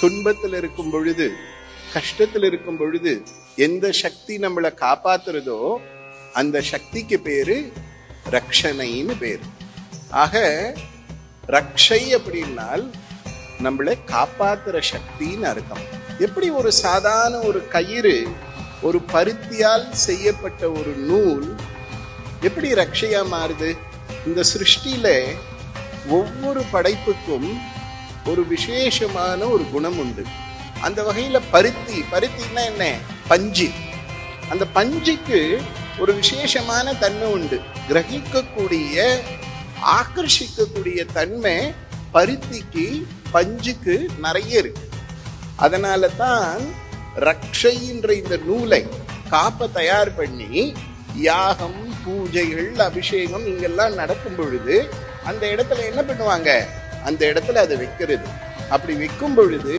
துன்பத்தில் இருக்கும் பொழுது கஷ்டத்தில் இருக்கும் பொழுது எந்த சக்தி நம்மளை காப்பாத்துறதோ அந்த சக்திக்கு பேரு ரக்ஷனைன்னு பேர். ஆக ரக்ஷை அப்படின்னால் நம்மளை காப்பாத்துற சக்தின்னு அர்த்தம். எப்படி ஒரு சாதாரண ஒரு கயிறு ஒரு பருத்தியால் செய்யப்பட்ட ஒரு நூல் எப்படி ரக்ஷையா மாறுது? இந்த சிருஷ்டியில ஒவ்வொரு படைப்புக்கும் ஒரு விசேஷமான ஒரு குணம் உண்டு. அந்த வகையில் பருத்தி பருத்தின்னா என்ன? பஞ்சு. அந்த பஞ்சுக்கு ஒரு விசேஷமான தன்மை உண்டு. கிரகிக்கக்கூடிய ஆக்கர்ஷிக்கக்கூடிய தன்மை பருத்திக்கு பஞ்சுக்கு நிறைய இருக்கு. அதனால தான் ரக்ஷைன்ற இந்த நூலை காப்ப தயார் பண்ணி யாகம் பூஜைகள் அபிஷேகம் இங்கெல்லாம் நடக்கும் பொழுது அந்த இடத்துல என்ன பண்ணுவாங்க? அந்த இடத்துல அதை வைக்கிறது. அப்படி வைக்கும் பொழுது